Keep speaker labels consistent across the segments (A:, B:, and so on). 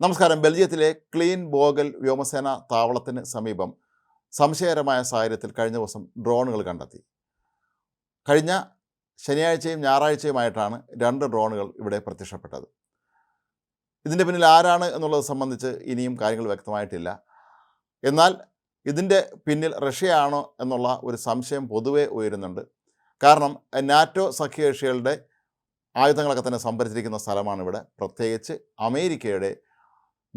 A: നമസ്കാരം. ബെൽജിയത്തിലെ ക്ലീൻ ബോഗൽ വ്യോമസേന താവളത്തിന് സമീപം സംശയകരമായ സാഹചര്യത്തിൽ കഴിഞ്ഞ ദിവസം ഡ്രോണുകൾ കണ്ടെത്തി. കഴിഞ്ഞ ശനിയാഴ്ചയും ഞായറാഴ്ചയുമായിട്ടാണ് രണ്ട് ഡ്രോണുകൾ ഇവിടെ പ്രത്യക്ഷപ്പെട്ടത്. ഇതിന്റെ പിന്നിൽ ആരാണ് എന്നുള്ളത് സംബന്ധിച്ച് ഇനിയും കാര്യങ്ങൾ വ്യക്തമായിട്ടില്ല. എന്നാൽ ഇതിന്റെ പിന്നിൽ റഷ്യയാണോ എന്നുള്ള ഒരു സംശയം പൊതുവെ ഉയരുന്നുണ്ട്. കാരണം നാറ്റോ സഖ്യകക്ഷികളുടെ ആയുധങ്ങളൊക്കെ തന്നെ സംഭരിച്ചിരിക്കുന്ന സ്ഥലമാണ് ഇവിടെ. പ്രത്യേകിച്ച് അമേരിക്കയുടെ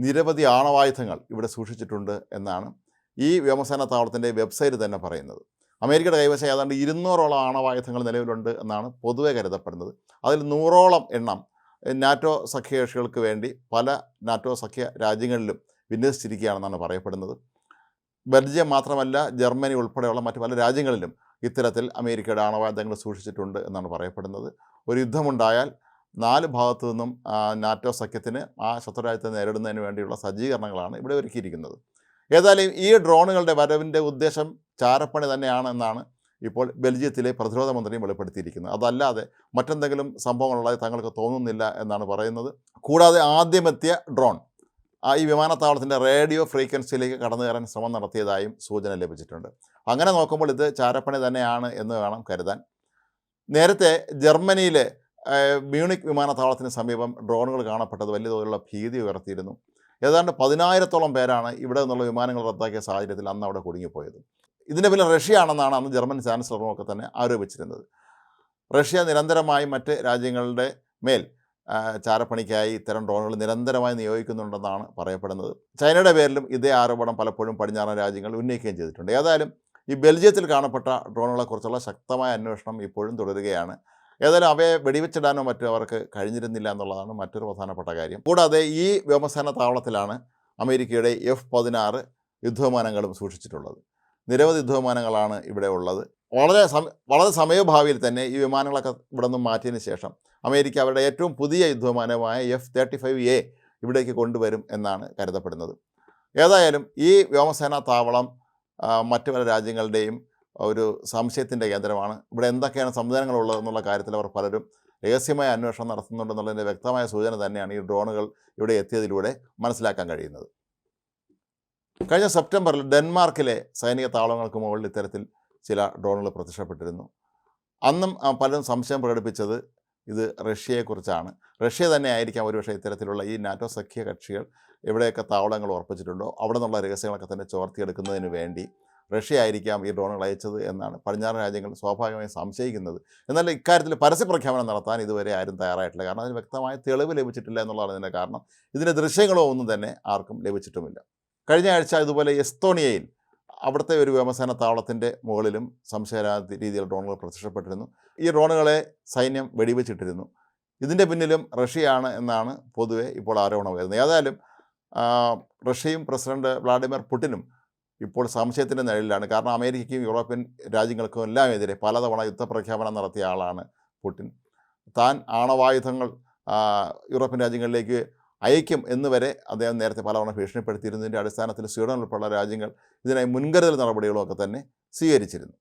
A: നിരവധി ആണവായുധങ്ങൾ ഇവിടെ സൂക്ഷിച്ചിട്ടുണ്ട് എന്നാണ് ഈ വ്യോമസേന താവളത്തിന്റെ വെബ്സൈറ്റ് തന്നെ പറയുന്നത്. അമേരിക്കയുടെ കൈവശം ഏതാണ്ട് ഇരുന്നൂറോളം ആണവായുധങ്ങൾ നിലവിലുണ്ട് എന്നാണ് പൊതുവെ കരുതപ്പെടുന്നത്. അതിൽ നൂറോളം എണ്ണം നാറ്റോ സഖ്യകക്ഷികൾക്ക് വേണ്ടി പല നാറ്റോ സഖ്യ രാജ്യങ്ങളിലും വിന്യസിച്ചിരിക്കുകയാണെന്നാണ് പറയപ്പെടുന്നത്. ബെൽജിയം മാത്രമല്ല ജർമ്മനി ഉൾപ്പെടെയുള്ള മറ്റ് പല രാജ്യങ്ങളിലും ഇത്തരത്തിൽ അമേരിക്കയുടെ ആണവായുധങ്ങൾ സൂക്ഷിച്ചിട്ടുണ്ട് എന്നാണ് പറയപ്പെടുന്നത്. ഒരു യുദ്ധമുണ്ടായാൽ നാല് ഭാഗത്തു നിന്നും നാറ്റോ സഖ്യത്തിന് ആ ശത്രുരാജ്യത്തെ നേരിടുന്നതിന് വേണ്ടിയുള്ള സജ്ജീകരണങ്ങളാണ് ഇവിടെ ഒരുക്കിയിരിക്കുന്നത്. ഏതായാലും ഈ ഡ്രോണുകളുടെ വരവിന്റെ ഉദ്ദേശം ചാരപ്പണി തന്നെയാണെന്നാണ് ഇപ്പോൾ ബെൽജിയത്തിലെ പ്രതിരോധ മന്ത്രിയും വെളിപ്പെടുത്തിയിരിക്കുന്നത്. അതല്ലാതെ മറ്റെന്തെങ്കിലും സംഭവങ്ങളുള്ളതായി തങ്ങൾക്ക് തോന്നുന്നില്ല എന്നാണ് പറയുന്നത്. കൂടാതെ ആദ്യമെത്തിയ ഡ്രോൺ ആ ഈ വിമാനത്താവളത്തിന്റെ റേഡിയോ ഫ്രീക്വൻസിയിലേക്ക് കടന്നു കയറാൻ ശ്രമം നടത്തിയതായും സൂചന ലഭിച്ചിട്ടുണ്ട്. അങ്ങനെ നോക്കുമ്പോൾ ഇത് ചാരപ്പണി തന്നെയാണ് എന്ന് വേണം കരുതാൻ. നേരത്തെ ജർമ്മനിയിലെ മ്യൂണിക് വിമാനത്താവളത്തിന് സമീപം ഡ്രോണുകൾ കാണപ്പെട്ടത് വലിയ തോതിലുള്ള ഭീതി ഉയർത്തിയിരുന്നു. ഏതാണ്ട് പതിനായിരത്തോളം പേരാണ് ഇവിടെ നിന്നുള്ള വിമാനങ്ങൾ റദ്ദാക്കിയ സാഹചര്യത്തിൽ അന്ന് അവിടെ കുടുങ്ങിപ്പോയത്. ഇതിന്റെ റഷ്യ ആണെന്നാണ് അന്ന് ജർമ്മൻ ചാൻസലറും ഒക്കെ തന്നെ ആരോപിച്ചിരുന്നത്. റഷ്യ നിരന്തരമായി മറ്റ് രാജ്യങ്ങളുടെ മേൽ ചാരപ്പണിക്കായി ഇത്തരം ഡ്രോണുകൾ നിരന്തരമായി നിയോഗിക്കുന്നുണ്ടെന്നാണ് പറയപ്പെടുന്നത്. ചൈനയുടെ പേരിലും ഇതേ ആരോപണം പലപ്പോഴും പടിഞ്ഞാറൻ രാജ്യങ്ങൾ ഉന്നയിക്കുകയും ചെയ്തിട്ടുണ്ട്. ഏതായാലും ഈ ബെൽജിയത്തിൽ കാണപ്പെട്ട ഡ്രോണുകളെക്കുറിച്ചുള്ള ശക്തമായ അന്വേഷണം ഇപ്പോഴും തുടരുകയാണ്. ഏതായാലും അവയെ വെടിവെച്ചിടാനോ മറ്റോ അവർക്ക് കഴിഞ്ഞിരുന്നില്ല എന്നുള്ളതാണ് മറ്റൊരു പ്രധാനപ്പെട്ട കാര്യം. കൂടാതെ ഈ വ്യോമസേന താവളത്തിലാണ് അമേരിക്കയുടെ എഫ് പതിനാറ് യുദ്ധവിമാനങ്ങളും സൂക്ഷിച്ചിട്ടുള്ളത്. നിരവധി യുദ്ധവിമാനങ്ങളാണ് ഇവിടെ ഉള്ളത്. വളരെ വളരെ സമയഭാവിയിൽ തന്നെ ഈ വിമാനങ്ങളൊക്കെ ഇവിടെ നിന്ന് മാറ്റിയതിന് ശേഷം അമേരിക്ക അവരുടെ ഏറ്റവും പുതിയ യുദ്ധവിമാനമായ എഫ് തേർട്ടി ഫൈവ് എ ഇവിടേക്ക് കൊണ്ടുവരും എന്നാണ് കരുതപ്പെടുന്നത്. ഏതായാലും ഈ വ്യോമസേനാ താവളം മറ്റു പല രാജ്യങ്ങളുടെയും ഒരു സംശയത്തിന്റെ കേന്ദ്രമാണ്. ഇവിടെ എന്തൊക്കെയാണ് സംവിധാനങ്ങളുള്ളതെന്നുള്ള കാര്യത്തിൽ അവർ പലരും രഹസ്യമായ അന്വേഷണം നടത്തുന്നുണ്ടെന്നുള്ളതിന്റെ വ്യക്തമായ സൂചന തന്നെയാണ് ഈ ഡ്രോണുകൾ ഇവിടെ എത്തിയതിലൂടെ മനസ്സിലാക്കാൻ കഴിയുന്നത്. കഴിഞ്ഞ സെപ്റ്റംബറിൽ ഡെൻമാർക്കിലെ സൈനിക താവളങ്ങൾക്ക് മുകളിൽ ഇത്തരത്തിൽ ചില ഡ്രോണുകൾ പ്രത്യക്ഷപ്പെട്ടിരുന്നു. അന്നും പലരും സംശയം പ്രകടിപ്പിച്ചത് ഇത് റഷ്യയെക്കുറിച്ചാണ്. റഷ്യ തന്നെ ആയിരിക്കാം ഒരുപക്ഷെ ഇത്തരത്തിലുള്ള ഈ നാറ്റോ സഖ്യ കക്ഷികൾ എവിടെയൊക്കെ താവളങ്ങൾ ഉറപ്പിച്ചിട്ടുണ്ടോ? അവിടെ നിന്നുള്ള രഹസ്യങ്ങളൊക്കെ തന്നെ ചോർത്തിയെടുക്കുന്നതിന് വേണ്ടി റഷ്യ ആയിരിക്കാം ഈ ഡ്രോണുകൾ അയച്ചത് എന്നാണ്. പടിഞ്ഞാറൻ രാജ്യങ്ങൾ സ്വാഭാവികമായും സംശയിക്കുന്നത്. എന്നാൽ ഇക്കാര്യത്തിൽ പരസ്യ പ്രഖ്യാപനം നടത്താൻ ഇതുവരെ ആരും തയ്യാറായിട്ടില്ല. കാരണം അതിന് വ്യക്തമായ തെളിവ് ലഭിച്ചിട്ടില്ല എന്നുള്ളതാണ് ഇതിന്റെ കാരണം. ഇതിന്റെ ദൃശ്യങ്ങളോ ഒന്നും തന്നെ ആർക്കും ലഭിച്ചിട്ടുമില്ല. കഴിഞ്ഞ ആഴ്ച ഇതുപോലെ എസ്തോണിയയിൽ അവിടുത്തെ ഒരു വ്യോമസേന താവളത്തിന്റെ മുകളിലും സംശയരാത രീതിയിൽ ഡ്രോണുകൾ പ്രത്യക്ഷപ്പെട്ടിരുന്നു. ഈ ഡ്രോണുകളെ സൈന്യം വെടിവെച്ചിട്ടിരുന്നു. ഇതിന്റെ പിന്നിലും റഷ്യയാണ് എന്നാണ് പൊതുവെ ഇപ്പോൾ ആരോപണം വരുന്നത് ഏതായാലും റഷ്യയും പ്രസിഡന്റ് വ്ളാഡിമിർ പുടിനും ഇപ്പോൾ സംശയത്തിന്റെ നിഴലിലാണ്. കാരണം അമേരിക്കയ്ക്കും യൂറോപ്യൻ രാജ്യങ്ങൾക്കും എല്ലാം എതിരെ പലതവണ യുദ്ധപ്രഖ്യാപനം നടത്തിയ ആളാണ് പുടിൻ. താൻ ആണവായുധങ്ങൾ യൂറോപ്യൻ രാജ്യങ്ങളിലേക്ക് അയക്കും എന്ന് വരെ അദ്ദേഹം നേരത്തെ പലവണ ഭീഷണിപ്പെടുത്തിയിരുന്നതിന്റെ അടിസ്ഥാനത്തിൽ സ്വീഡൻ ഉൾപ്പെടെയുള്ള രാജ്യങ്ങൾ ഇതിനായി മുൻകരുതൽ നടപടികളൊക്കെ തന്നെ സ്വീകരിച്ചിരുന്നു.